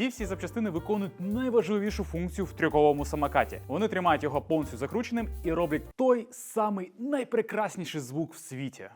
Ці всі запчастини виконують найважливішу функцію в трюковому самокаті. Вони тримають його повністю закрученим і роблять той самий найпрекрасніший звук в світі.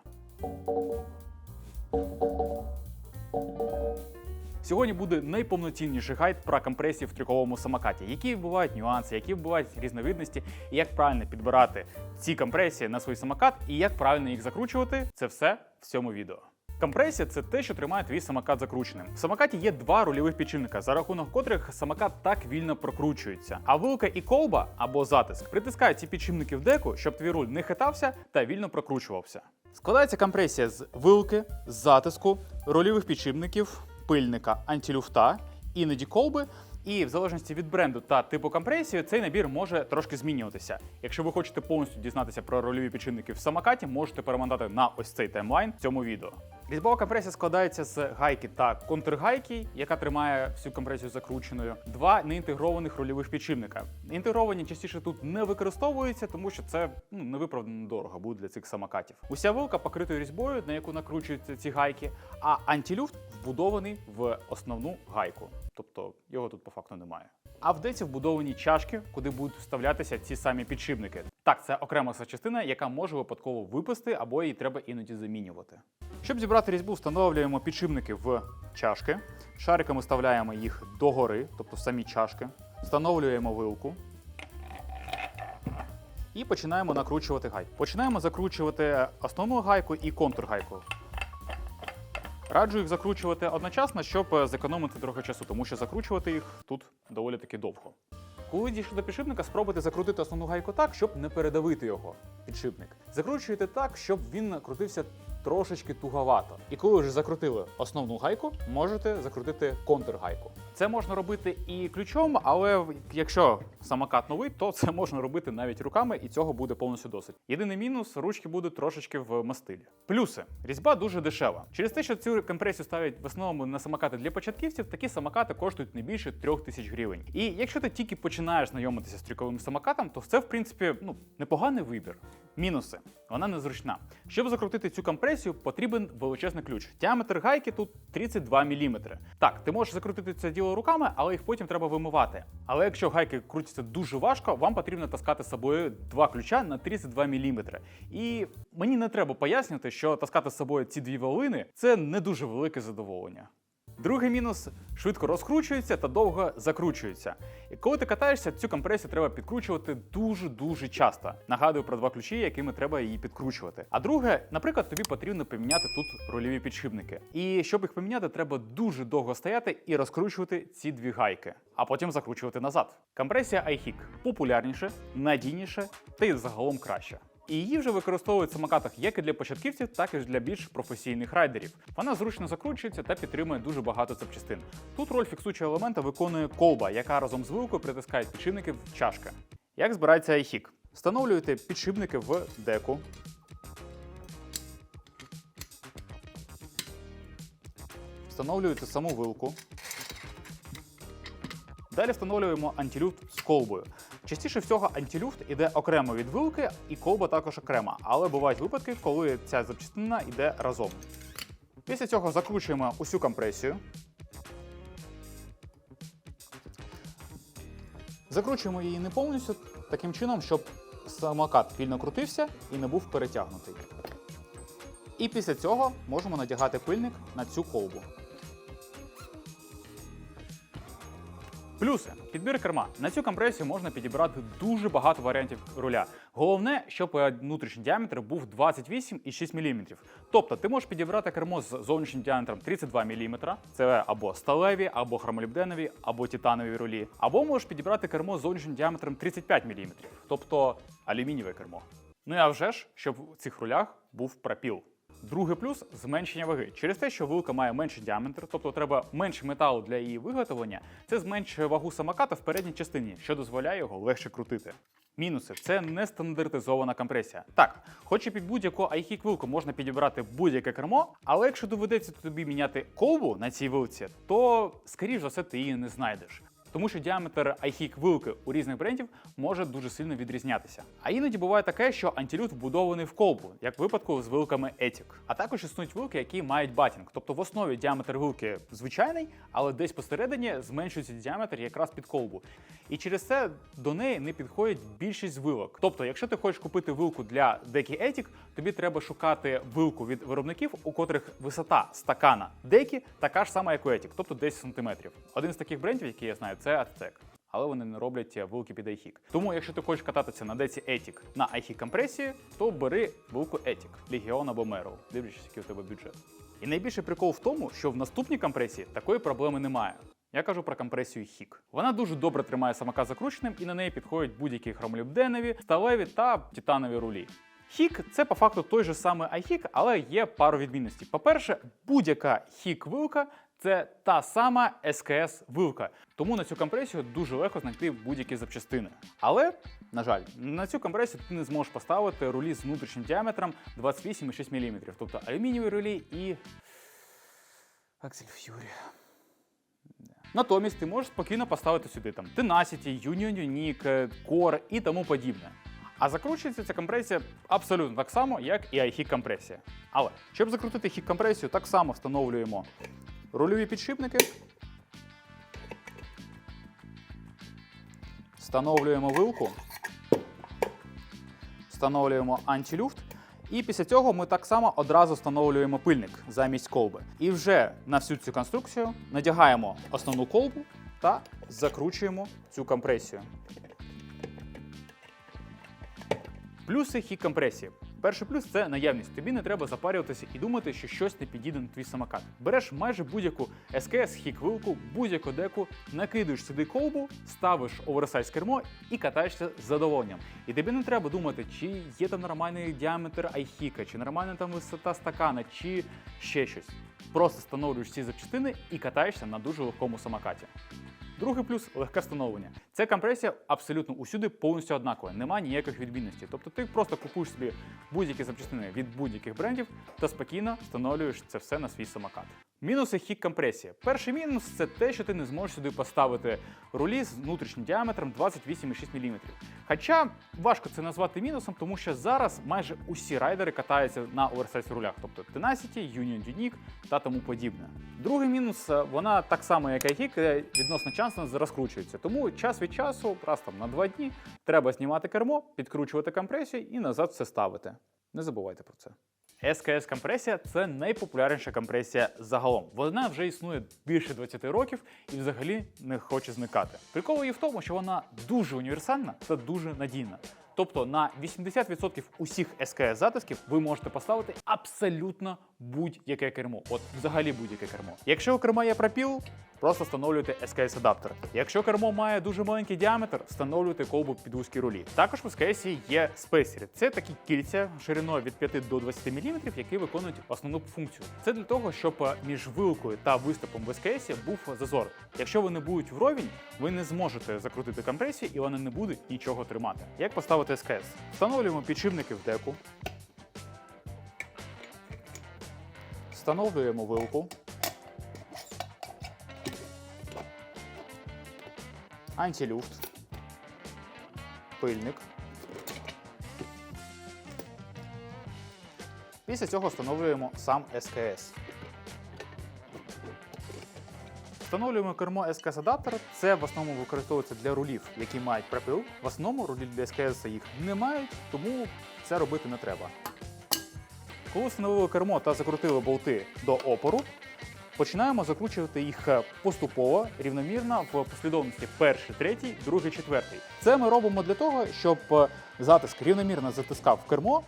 Сьогодні буде найповноцінніший гайд про компресії в трюковому самокаті, які бувають нюанси, які бувають різновидності, і як правильно підбирати ці компресії на свій самокат і як правильно їх закручувати. Це все в цьому відео. Компресія це те, що тримає твій самокат закрученим. В самокаті є два рульових підшипника, за рахунок котрих самокат так вільно прокручується. А вилка і колба або затиск притискають ці підшипники в деку, щоб твій руль не хитався та вільно прокручувався. Складається компресія з вилки, затиску, рульових підшипників, пильника, антилюфта, іноді колби. І в залежності від бренду та типу компресії, цей набір може трошки змінюватися. Якщо ви хочете повністю дізнатися про рольові підшипники в самокаті, можете перемотати на ось цей таймлайн в цьому відео. Різьбова компресія складається з гайки та контргайки, яка тримає всю компресію закрученою. Два неінтегрованих рольових підшипника. Інтегровані частіше тут не використовуються, тому що це ну, невиправдано дорого буде для цих самокатів. Уся вилка покрита різьбою, на яку накручуються ці гайки, а антилюфт вбудований в основну гайку. Тобто його тут по факту немає. А в деці вбудовані чашки, куди будуть вставлятися ці самі підшипники. Так, це окрема частина, яка може випадково випасти або її треба іноді замінювати. Щоб зібрати різьбу, встановлюємо підшипники в чашки, шариками вставляємо їх догори, тобто в самі чашки, встановлюємо вилку. І починаємо накручувати гайку. Починаємо закручувати основну гайку і контргайку. Раджу їх закручувати одночасно, щоб е, зекономити трохи часу, тому що закручувати їх тут доволі таки довго. Коли дійшли до підшипника, спробуйте закрутити основну гайку так, щоб не передавити його. Підшипник. Закручуйте так, щоб він крутився трошечки туговато. І коли вже закрутили основну гайку, можете закрутити контргайку. Це можна робити і ключом, але якщо самокат новий, то це можна робити навіть руками, і цього буде повністю досить. Єдиний мінус ручки будуть трошечки в мастилі. Плюси різьба дуже дешева. Через те, що цю компресію ставлять в основному на самокати для початківців, такі самокати коштують не більше трьох тисяч гривень. І якщо ти тільки починаєш знайомитися з трюковим самокатом, то це в принципі ну непоганий вибір. Мінуси вона незручна. Щоб закрутити цю компресію, потрібен величезний ключ. Діаметр гайки тут 32 мм. Так, ти можеш закрутити це діло руками, але їх потім треба вимивати. Але якщо гайки крутяться дуже важко, вам потрібно таскати з собою два ключа на 32 мм. І мені не треба пояснювати, що таскати з собою ці дві волини це не дуже велике задоволення. Другий мінус швидко розкручується та довго закручується. І коли ти катаєшся, цю компресію треба підкручувати дуже-дуже часто. Нагадую про два ключі, якими треба її підкручувати. А друге, наприклад, тобі потрібно поміняти тут рульові підшипники. І щоб їх поміняти, треба дуже довго стояти і розкручувати ці дві гайки, а потім закручувати назад. Компресія iHick популярніше, надійніше та й загалом краще. І її вже використовують в самокатах як і для початківців, так і для більш професійних райдерів. Вона зручно закручується та підтримує дуже багато запчастин. Тут роль фіксуючого елемента виконує колба, яка разом з вилкою притискає підшипники в чашки. Як збирається iHick? Встановлюєте підшипники в деку. Встановлюєте саму вилку. Далі встановлюємо антилюфт з колбою. Частіше всього антилюфт іде окремо від вилки, і колба також окрема, але бувають випадки, коли ця запчастина йде разом. Після цього закручуємо усю компресію. Закручуємо її не повністю, таким чином, щоб самокат вільно крутився і не був перетягнутий. І після цього можемо надягати пильник на цю колбу. Плюси підбір керма. На цю компресію можна підібрати дуже багато варіантів руля. Головне, щоб внутрішній діаметр був 28,6 мм. Тобто ти можеш підібрати кермо з зовнішнім діаметром 32 мм. Це або сталеві, або хромолібденові, або титанові рулі. Або можеш підібрати кермо з зовнішнім діаметром 35 мм, тобто алюмінієве кермо. Ну а вже ж, щоб в цих рулях був пропіл. Другий плюс зменшення ваги. Через те, що вилка має менший діаметр, тобто треба менше металу для її виготовлення, це зменшує вагу самоката в передній частині, що дозволяє його легше крутити. Мінуси це не стандартизована компресія. Так, хоч і під будь-яку iHick вилку можна підібрати будь-яке кермо, але якщо доведеться тобі міняти колбу на цій вилці, то скоріш за все ти її не знайдеш. Тому що діаметр iHIC вилки у різних брендів може дуже сильно відрізнятися. А іноді буває таке, що антилют вбудований в колбу, як в випадку з вилками Ethic. А також існують вилки, які мають батінг, тобто в основі діаметр вилки звичайний, але десь посередині зменшується діаметр якраз під колбу. І через це до неї не підходить більшість вилок. Тобто, якщо ти хочеш купити вилку для декі Ethic, тобі треба шукати вилку від виробників, у котрих висота стакана декі така ж сама, як у Ethic, тобто 10 см. Один з таких брендів, який я знаю, це Aztec. Але вони не роблять вилки під iHIC. Тому, якщо ти хочеш кататися на деці Ethic на iHIC компресії, то бери вилку Ethic, Legion або Merrow, дивлячись, який у тебе бюджет. І найбільший прикол в тому, що в наступній компресії такої проблеми немає. Я кажу про компресію HIC. Вона дуже добре тримає самока закрученим і на неї підходять будь-які хромолюбденові, сталеві та титанові рулі. HIC – це по факту той же самий iHIC, але є пару відмінностей. По-перше, будь-яка HIC-вилка це та сама SKS вилка. Тому на цю компресію дуже легко знайти будь-які запчастини. Але, на жаль, на цю компресію ти не зможеш поставити рулі з внутрішнім діаметром 28,6 мм, тобто алюмінієві рулі і Axel Fury. Натомість ти можеш спокійно поставити сюди там Tenacity, Union Unique, Core і тому подібне. А закручується ця компресія абсолютно так само, як і iHIC компресія. Але щоб закрутити HIC компресію, так само встановлюємо рульові підшипники, встановлюємо вилку, встановлюємо антилюфт. І після цього ми так само одразу встановлюємо пильник замість колби. І вже на всю цю конструкцію надягаємо основну колбу та закручуємо цю компресію. Плюси хік компресії. Перший плюс це наявність. Тобі не треба запарюватися і думати, що щось не підійде на твій самокат. Береш майже будь-яку СКС, хік вилку, будь-яку деку, накидуєш сюди колбу, ставиш оверсайз кермо і катаєшся з задоволенням. І тобі не треба думати, чи є там нормальний діаметр айхіка, чи нормальна там висота стакана, чи ще щось. Просто встановлюєш ці запчастини і катаєшся на дуже легкому самокаті. Другий плюс легке встановлення. Ця компресія абсолютно усюди повністю однакова, немає ніяких відмінностей. Тобто ти просто купуєш собі будь-які запчастини від будь-яких брендів та спокійно встановлюєш це все на свій самокат. Мінуси хік компресії. Перший мінус це те, що ти не зможеш сюди поставити рулі з внутрішнім діаметром 28,6 мм. Хоча важко це назвати мінусом, тому що зараз майже усі райдери катаються на оверсайз рулях, тобто Tenacity, Union Unique та тому подібне. Другий мінус вона так само, як і хік, відносно часу розкручується. Тому час від часу, раз там на два дні, треба знімати кермо, підкручувати компресію і назад все ставити. Не забувайте про це. СКС компресія це найпопулярніша компресія загалом. Вона вже існує більше 20 років і взагалі не хоче зникати. Прикол її в тому, що вона дуже універсальна та дуже надійна. Тобто на 80% усіх SKS затисків ви можете поставити абсолютно будь-яке кермо. От взагалі будь-яке кермо. Якщо у керма є пропіл, просто встановлюйте SKS адаптер. Якщо кермо має дуже маленький діаметр, встановлюйте колбу під вузькі рулі. Також в SKS є спейсери. Це такі кільця шириною від 5 до 20 мм, які виконують основну функцію. Це для того, щоб між вилкою та виступом в SKS був зазор. Якщо вони будуть вровень, ви не зможете закрутити компресію і вони не будуть нічого тримати. Як поставити SKS? Встановлюємо підшипники в деку. Встановлюємо вилку. Антилюфт. Пильник. Після цього встановлюємо сам СКС. Встановлюємо кермо СКС адаптер. Це в основному використовується для рулів, які мають припил. В основному рулі для СКС їх не мають, тому це робити не треба. Коли встановили кермо та закрутили болти до опору, починаємо закручувати їх поступово, рівномірно в послідовності перший, третій, другий, четвертий. Це ми робимо для того, щоб затиск рівномірно затискав в кермо,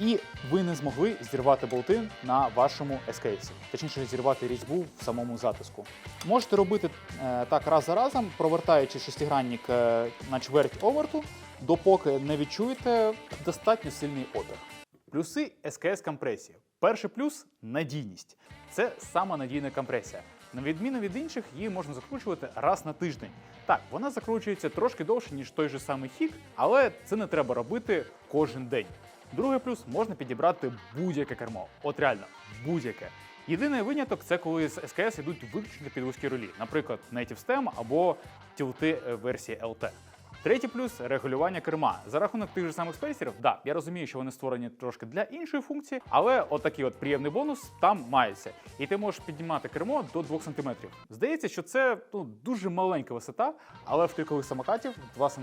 і ви не змогли зірвати болти на вашому SKS, точніше зірвати різьбу в самому затиску. Можете робити е, так раз за разом, провертаючи шестигранник е, на чверть оверту, допоки не відчуєте достатньо сильний опір. Плюси СКС компресії. Перший плюс надійність. Це сама надійна компресія. На відміну від інших, її можна закручувати раз на тиждень. Так, вона закручується трошки довше, ніж той же самий хік, але це не треба робити кожен день. Другий плюс можна підібрати будь-яке кермо. От реально, будь-яке. Єдиний виняток це коли з СКС йдуть виключно під вузькі рулі, наприклад, Native Stem або тілти версії LT. Третій плюс регулювання керма. За рахунок тих же самих спейсерів, да, я розумію, що вони створені трошки для іншої функції, але отакий от приємний бонус там мається. І ти можеш піднімати кермо до 2 см. Здається, що це ну, дуже маленька висота, але в тикових самокатів 2 см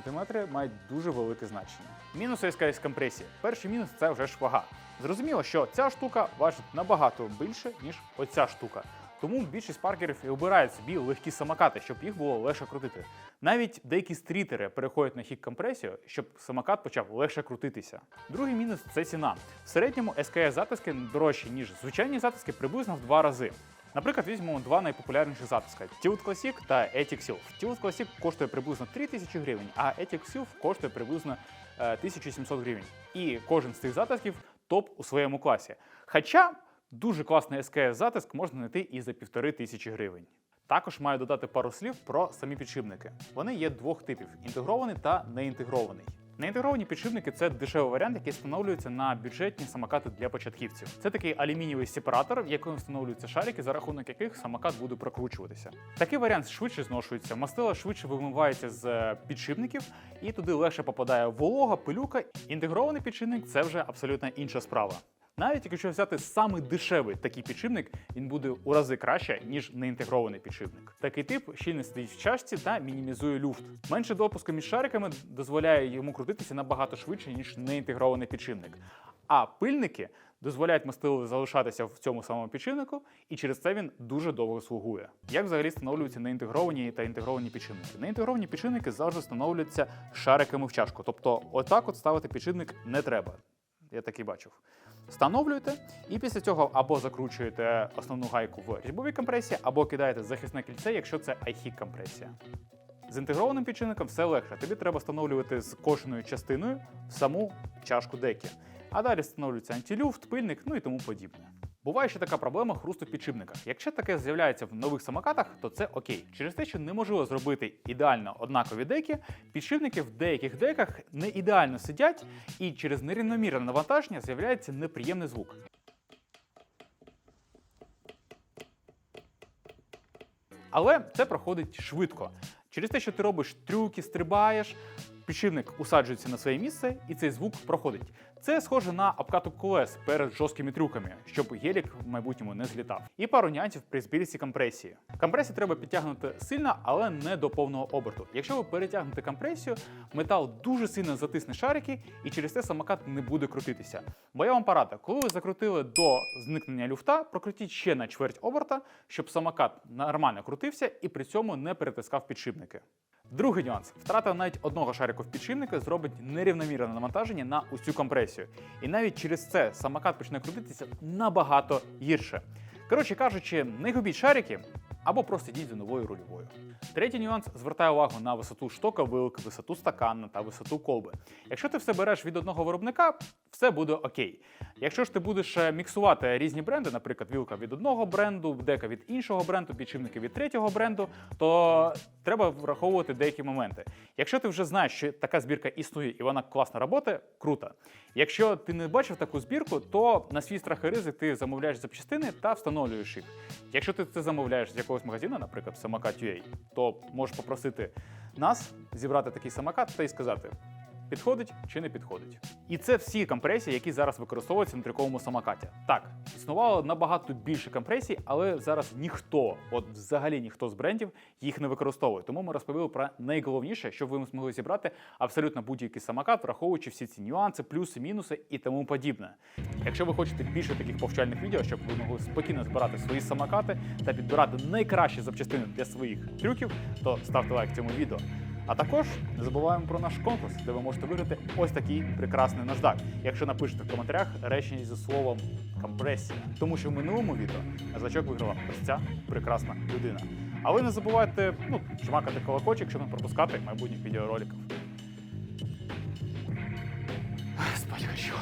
мають дуже велике значення. Мінус СКС компресії. Перший мінус це вже ж вага. Зрозуміло, що ця штука важить набагато більше, ніж оця штука. Тому більшість паркерів і обирають собі легкі самокати, щоб їх було легше крутити. Навіть деякі стрітери переходять на хік компресію, щоб самокат почав легше крутитися. Другий мінус це ціна. В середньому SKS затиски дорожчі, ніж звичайні затиски приблизно в два рази. Наприклад, візьмемо два найпопулярніших затиска: Tilt Classic та Ethic Silv. Tilt Classic коштує приблизно 3000 гривень, а Ethic Silv коштує приблизно е, 1700 гривень. І кожен з цих затисків топ у своєму класі. Хоча дуже класний SKS затиск можна знайти і за півтори тисячі гривень. Також маю додати пару слів про самі підшипники. Вони є двох типів: інтегрований та неінтегрований. Неінтегровані підшипники це дешевий варіант, який встановлюється на бюджетні самокати для початківців. Це такий алюмінієвий сепаратор, в якому встановлюються шарики, за рахунок яких самокат буде прокручуватися. Такий варіант швидше зношується, мастила швидше вимивається з е, підшипників, і туди легше попадає волога, пилюка. Інтегрований підшипник це вже абсолютно інша справа. Навіть якщо взяти самий дешевий такий підшипник, він буде у рази краще, ніж неінтегрований підшипник. Такий тип щільно стоїть в чашці та мінімізує люфт. Менше допуску між шариками дозволяє йому крутитися набагато швидше, ніж неінтегрований підшипник. А пильники дозволяють мастилу залишатися в цьому самому підшипнику, і через це він дуже довго слугує. Як взагалі встановлюються неінтегровані та інтегровані підшипники? Неінтегровані підшипники завжди встановлюються шариками в чашку. Тобто, отак от ставити підшипник не треба. Я так і бачив. Встановлюєте, і після цього або закручуєте основну гайку в різьбовій компресії, або кидаєте захисне кільце, якщо це iHeat компресія. З інтегрованим підчинником все легше. Тобі треба встановлювати з кожною частиною саму чашку деки. А далі встановлюється антилюфт, пильник, ну і тому подібне. Буває ще така проблема хрусту в підшипниках. Якщо таке з'являється в нових самокатах, то це окей. Через те, що неможливо зробити ідеально однакові деки, підшипники в деяких деках не ідеально сидять, і через нерівномірне навантаження з'являється неприємний звук. Але це проходить швидко. Через те, що ти робиш трюки, стрибаєш, підшипник усаджується на своє місце, і цей звук проходить. Це схоже на обкаток колес перед жорсткими трюками, щоб гелік в майбутньому не злітав. І пару нюансів при збірці компресії. Компресію треба підтягнути сильно, але не до повного оберту. Якщо ви перетягнете компресію, метал дуже сильно затисне шарики, і через це самокат не буде крутитися. Бо я вам порада, коли ви закрутили до зникнення люфта, прокрутіть ще на чверть оберта, щоб самокат нормально крутився і при цьому не перетискав підшипники. Другий нюанс: втрата навіть одного шарику в підшипника зробить нерівномірне навантаження на усю компресію. І навіть через це самокат почне крутитися набагато гірше. Коротше кажучи, не губіть шарики або просто йдіть за новою рульовою. Третій нюанс звертає увагу на висоту штока вилки, висоту стакана та висоту колби. Якщо ти все береш від одного виробника, все буде окей. Якщо ж ти будеш е, міксувати різні бренди, наприклад, вілка від одного бренду, дека від іншого бренду, підшипники від третього бренду, то треба враховувати деякі моменти. Якщо ти вже знаєш, що така збірка існує і вона класно працює, круто. Якщо ти не бачив таку збірку, то на свій страх і ризик ти замовляєш запчастини та встановлюєш їх. Якщо ти це замовляєш з якогось магазину, наприклад, самокат.ua, то можеш попросити нас зібрати такий самокат та й сказати. Підходить чи не підходить. І це всі компресії, які зараз використовуються на триковому самокаті. Так, існувало набагато більше компресій, але зараз ніхто, от взагалі ніхто з брендів їх не використовує. Тому ми розповіли про найголовніше, щоб ви змогли зібрати абсолютно будь-який самокат, враховуючи всі ці нюанси, плюси, мінуси і тому подібне. Якщо ви хочете більше таких повчальних відео, щоб ви могли спокійно збирати свої самокати та підбирати найкращі запчастини для своїх трюків, то ставте лайк цьому відео. А також не забуваємо про наш конкурс, де ви можете виграти ось такий прекрасний наждак, якщо напишете в коментарях речення зі словом компресія. Тому що в минулому відео наждачок виграла ось ця прекрасна людина. А ви не забувайте ну, чмакати колокольчик, щоб не пропускати майбутніх відеороликів. Спать хочу.